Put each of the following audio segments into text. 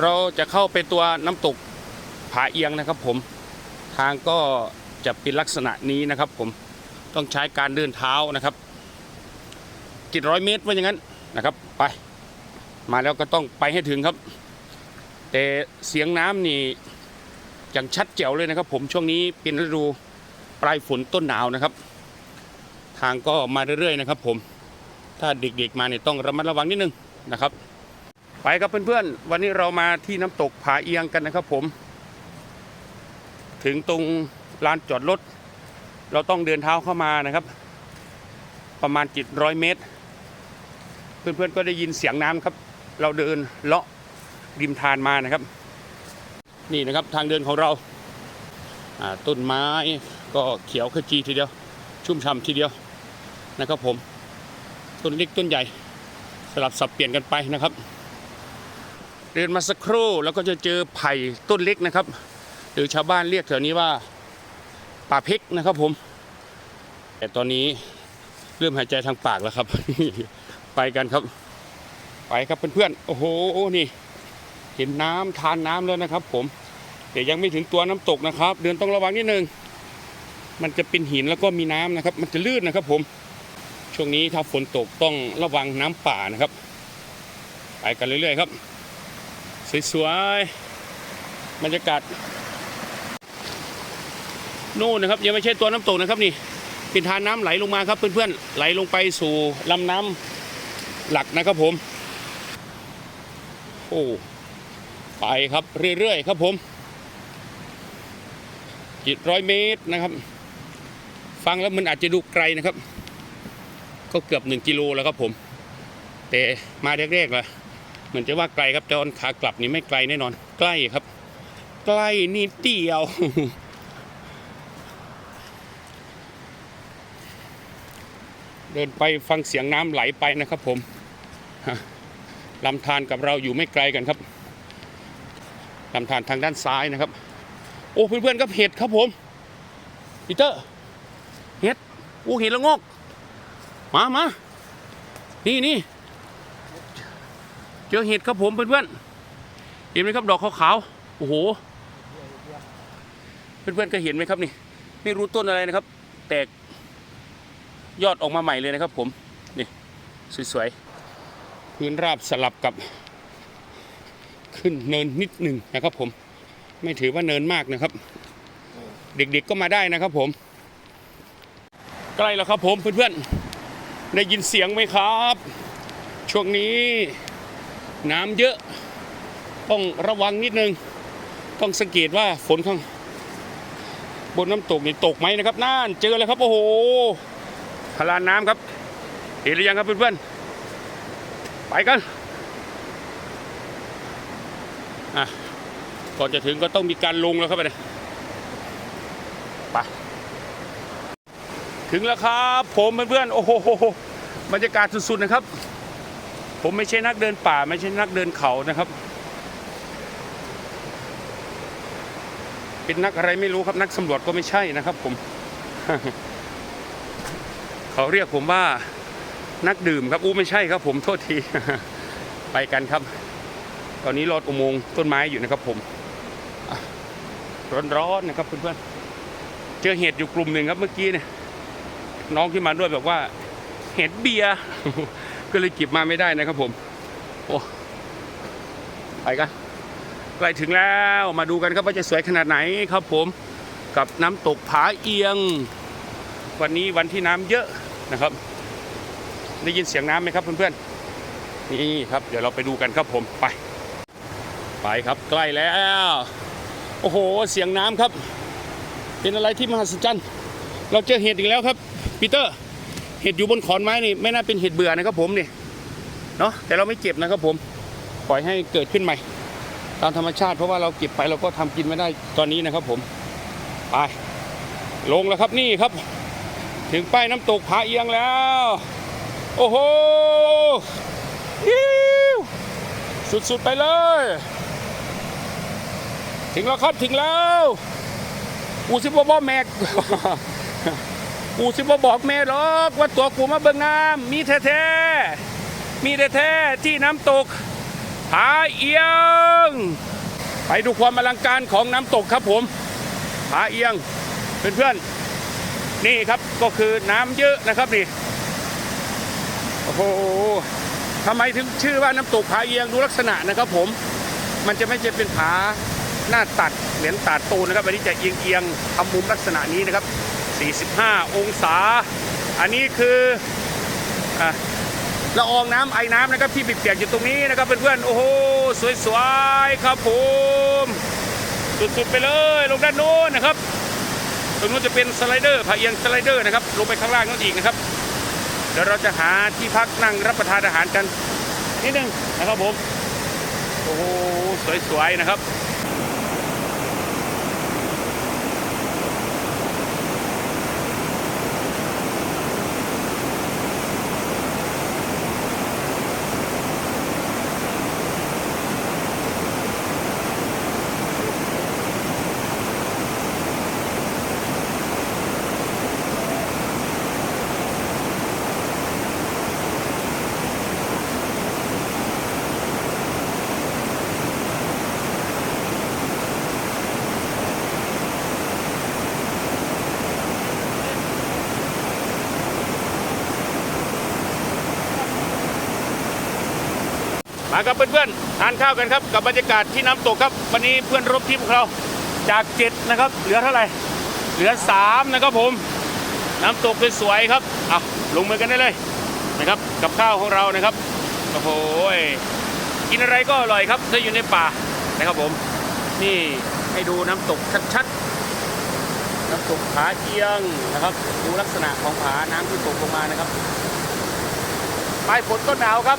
เราจะเข้าไปตัวน้ำตกผาเอียงนะครับผมทางก็จะเป็นลักษณะนี้นะครับผมต้องใช้การเดินเท้านะครับกิร้อยเมตรว่าอย่างนั้นนะครับไป มาแล้วก็ต้องไปให้ถึงครับ แต่เสียงน้ำนี่อย่างชัดเจ๋วเลยนะครับ ผมช่วงนี้เป็นฤดูปลายฝนต้นหนาวนะครับ ทางก็มาเรื่อยๆนะครับ ผมถ้าเด็กๆมาเนี่ยต้องระมัดระวังนิดนึงนะครับ ไปครับเพื่อนๆ วันนี้เรามาที่น้ำตกผาเอียงกันนะครับผม ถึงตรงลานจอดรถ เราต้องเดินเท้าเข้ามานะครับ ประมาณจิตร้อยเมตร เพื่อนๆก็ได้ยินเสียงน้ำครับ เราเดินเลาะริมทานมานะครับ นี่นะครับทางเดินของเราต้นไม้ก็เขียวขจีทีเดียว ชุ่มฉ่ำทีเดียวนะครับผม ต้นเล็กต้นใหญ่สลับสับเปลี่ยนกันไปนะครับ เดินมาสักครู่แล้วก็จะเจอไผ่ต้นเล็กนะครับ หรือชาวบ้านเรียกแถวนี้ว่าป่าเพกนะครับผม แต่ตอนนี้เริ่มหายใจทางปากแล้วครับ ไปกันครับ ไปครับเพื่อนๆโอ้โหนี่เห็นน้ำทานน้ำแล้วนะครับ ผมแต่ยังไม่ถึงตัวน้ำตกนะครับ เดินต้องระวังนิดนึงมันจะเป็นหินแล้วก็มีน้ำนะครับ มันจะลื่นนะครับ ผม ช่วงนี้ถ้าฝนตกต้องระวังน้ำป่านะครับ ไปกันเรื่อยๆครับ สวยๆบรรยากาศนู่นนะครับยังไม่ใช่ตัวน้ำตกนะครับนี่เป็นทานน้ำไหลลงมาครับเพื่อนๆไหลลงไปสู่ลำน้ำหลักนะครับผมโอ้ไปครับเรื่อยๆครับผมจิตร้อยเมตรนะครับ ฟังแล้วมันอาจจะดูไกลนะครับ ก็เกือบหนึ่งกิโลแล้วครับผม แต่มาแรกๆเลย เหมือนจะว่าไกลครับแต่ตอนขากลับนี่ไม่ไกลแน่นอน ใกล้ครับ ใกล้นิดเดียว เดินไปฟังเสียงน้ำไหลไปนะครับผมลำธารกับเราอยู่ไม่ไกลกันครับลำธารทางด้านซ้ายนะครับ โอ้เพื่อนๆครับเห็ดครับผมปีเตอร์เห็ดโอ้เห็ดละงอกมามานี่นี่ เจอเห็ดครับผมเพื่อนๆเห็นไหมครับดอกขาวๆโอ้โห เพื่อนๆก็เห็นไหมครับนี่ ไม่รู้ต้นอะไรนะครับ แตกยอดออกมาใหม่เลยนะครับ ผมนี่สวยๆพื้นราบสลับกับ ขึ้นเนินนิดหนึ่งนะครับ ผม ไม่ถือว่าเนินมากนะครับ เด็กๆก็มาได้นะครับ ผม ใกล้แล้วครับผมเพื่อนๆได้ยินเสียงไหมครับ ช่วงนี้ น้ำเยอะ ต้องระวังนิดนึง ต้องสังเกตว่าฝนข้างบนน้ำตกนี่ตกไหมนะครับน่านเจอแล้วครับ โอ้โหพลานน้ำครับ เห็นหรือยังครับเพื่อนๆไปกันอะก่อนจะถึงก็ต้องมีการลงแล้วครับไปเนี่ยไปถึงแล้วครับ ผมเพื่อนๆโอ้โหบรรยากาศสุดๆนะครับ ผมไม่ใช่นักเดินป่า ไม่ใช่นักเดินเขานะครับ เป็นนักอะไรไม่รู้ครับนักสำรวจก็ไม่ใช่นะครับ ผม เขาเรียกผมว่านักดื่มครับอู้ไม่ใช่ครับ ผมโทษทีไปกันครับ ตอนนี้รอดอุโมงค์ต้นไม้อยู่นะครับ ผมร้อนๆนะครับเพื่อนๆเจอเห็ดอยู่กลุ่มหนึ่งครับเมื่อกี้เนี่ยน้องที่มาด้วยแบบว่า เห็ดเบียร์ ก็เลยเก็บมาไม่ได้นะครับผมโอ้ไปกันใกล้ถึงแล้วมาดูกันครับว่าจะสวยขนาดไหนครับผมกับน้ำตกผาเอียง วันนี้วันที่น้ำเยอะนะครับ ได้ยินเสียงน้ำไหมครับเพื่อนๆนี่ครับ เดี๋ยวเราไปดูกันครับผมไป ไปครับใกล้แล้ว โอ้โหเสียงน้ำครับ เป็นอะไรที่มหัศจรรย์ เราเจอเห็ดอีกแล้วครับปีเตอร์ ห็ดอยู่บนขอนไม้นี่ไม่น่าเป็นเห็ดเบื่อนะครับผมนี่เนาะแต่เราไม่เก็บนะครับผมปล่อยให้เกิดขึ้นใหม่ ตามธรรมชาติเพราะว่าเราเก็บไปเราก็ทำกินไม่ได้ตอนนี้นะครับผมไปลงแล้วครับนี่ครับ ถึงป้ายน้ำตกผาเอียงแล้ว โอ้โหอิวสุดๆไปเลย ถึงแล้วครับถึงแล้วอูซิบบอแม็ก กูสิบ่บอกแม่หรอกว่าตัวกูมาเบิ่งน้ำมีแท้ๆมีแท้ๆที่น้ำตกผาเอียง ไปดูความอลังการของน้ำตกครับผมผาเอียงเพื่อนๆนี่ครับก็คือน้ำเยอะนะครับนี่โอ้โหทำไมถึงชื่อว่าน้ำตกผาเอียงดูลักษณะนะครับผม มันจะไม่ใช่เป็นผาหน้าตัดเหมือนตาดตูนนะครับอันนี้จะเอียงเอียงทำมุมลักษณะนี้นะครับ 45 องศา อันนี้คืออละอองน้ำไอ้น้ำนะครับที่เปียกๆอยู่ตรงนี้นะครับเพื่อนๆโอ้โหสวยๆครับผมสุดๆไปเลยลงด้านโน้นนะครับตรงนู้นจะเป็นสไลเดอร์ผาเอียงสไลเดอร์นะครับลงไปข้างล่างนั่นอีกนะครับเดี๋ยวเราจะหาที่พักนั่งรับประทานอาหารกันนิดนึงนะครับผมโอ้โหสวยๆนะครับ มาครับเพื่อนๆทานข้าวกันครับกับบรรยากาศที่น้ำตกครับ วันนี้เพื่อนรบทีมของเราจากเจ็ดนะครับ เหลือเท่าไหร่ เหลือสามนะครับผม น้ำตกสวยๆครับเอาลงมือกันได้เลยนะครับ กับข้าวของเรานะครับโอ้โหกินอะไรก็อร่อยครับถ้าอยู่ในป่านะครับผม นี่ให้ดูน้ำตกชัดๆ น้ำตกผาเอียงนะครับ ดูลักษณะของผาน้ำที่ตกลงมานะครับปลายฝนต้นหนาวครับ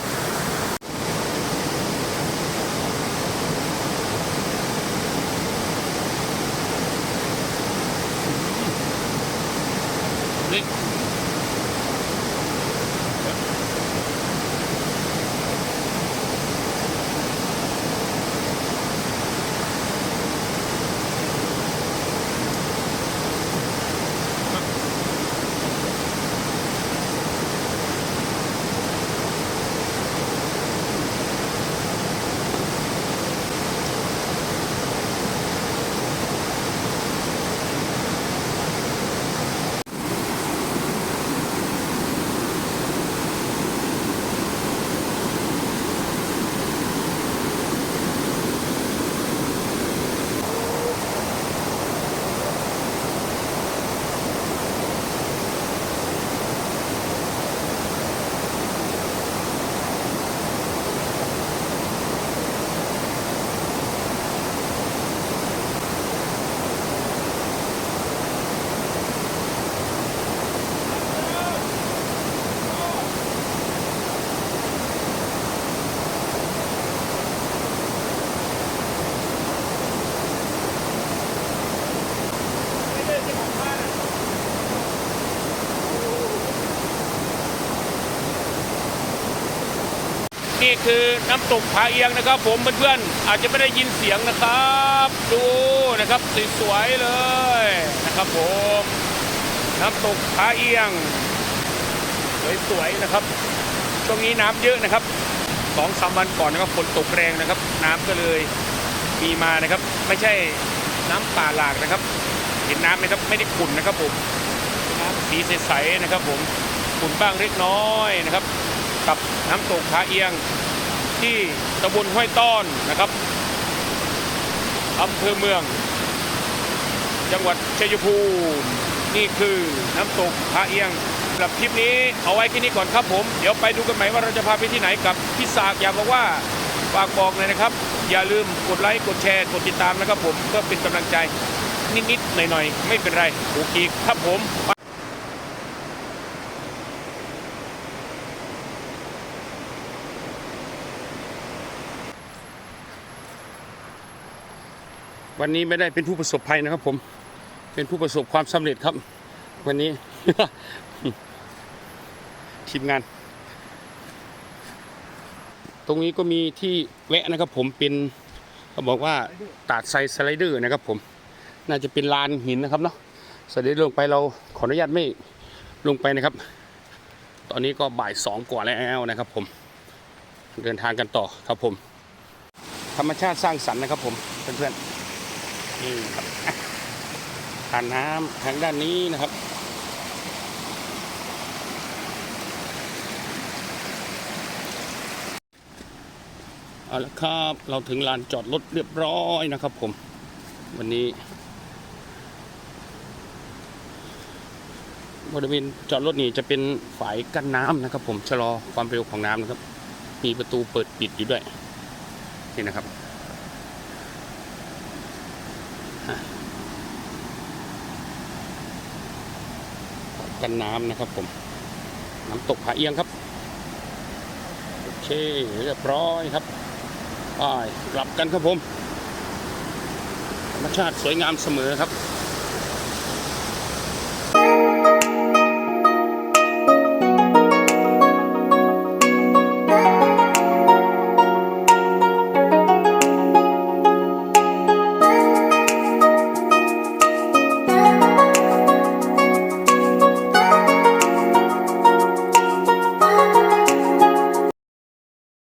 นี่คือน้ำตกผาเอียงนะครับ ผมเพื่อนๆอาจจะไม่ได้ยินเสียงนะครับ ดูนะครับสวยๆเลยนะครับผม น้ำตกผาเอียง สวยๆนะครับ ช่วงนี้น้ำเยอะนะครับสองสามวันก่อนนะครับฝนตกแรงนะครับ น้ำก็เลยมีมานะครับ ไม่ใช่น้ำป่าหลากนะครับ เห็นน้ำไหมครับไม่ได้ขุ่นนะครับผมน้ำสีใสๆนะครับ ผมขุ่นบ้างเล็กน้อยนะครับ กับน้ำตกผาเอียงที่ตำบลห้วยต้อนนะครับอำเภอเมือง จังหวัดชัยภูมินี่คือน้ำตกผาเอียงสำหรับคลิปนี้เอาไว้แค่นี้ก่อนครับผม เดี๋ยวไปดูกันใหม่ว่าเราจะพาไปที่ไหนกับพี่สากอยากบอกว่าฝากบอกเลยนะครับ อย่าลืมกดไลค์กดแชร์กดติดตามนะครับผมก็เป็นกำลังใจนิดๆหน่อยๆ ไม่เป็นไรโอเคครับผม วันนี้ไม่ได้เป็นผู้ประสบภัยนะครับ ผม เป็นผู้ประสบความสำเร็จครับ วันนี้ทีมงาน ตรงนี้ก็มีที่แวะนะครับ ผมเป็นเขาบอกว่าตาดไซสไลเดอร์นะครับ ผม น่าจะเป็นลานหินนะครับเนาะสไลเดอร์ลงไปเราขออนุญาตไม่ลงไปนะครับ ตอนนี้ก็บ่ายสองกว่าแล้วนะครับ ผม เดินทางกันต่อครับผม ธรรมชาติสร้างสรรค์นะครับ ผมเพื่อนๆ นี่ครับผ่านน้ำทางด้านนี้นะครับ เอาละครับ เราถึงลานจอดรถเรียบร้อยนะครับผม วันนี้ บริเวณจอดรถนี่จะเป็นฝายกั้นน้ำนะครับผมชะลอความเร็วของน้ำนะครับ มีประตูเปิดปิดอยู่ด้วย นี่นะครับฮะฝาย กันน้ำนะครับผม น้ำตกผาเอียงครับ โอเคเรียบร้อยครับไปกลับกันครับผม ธรรมชาติสวยงามเสมอครับ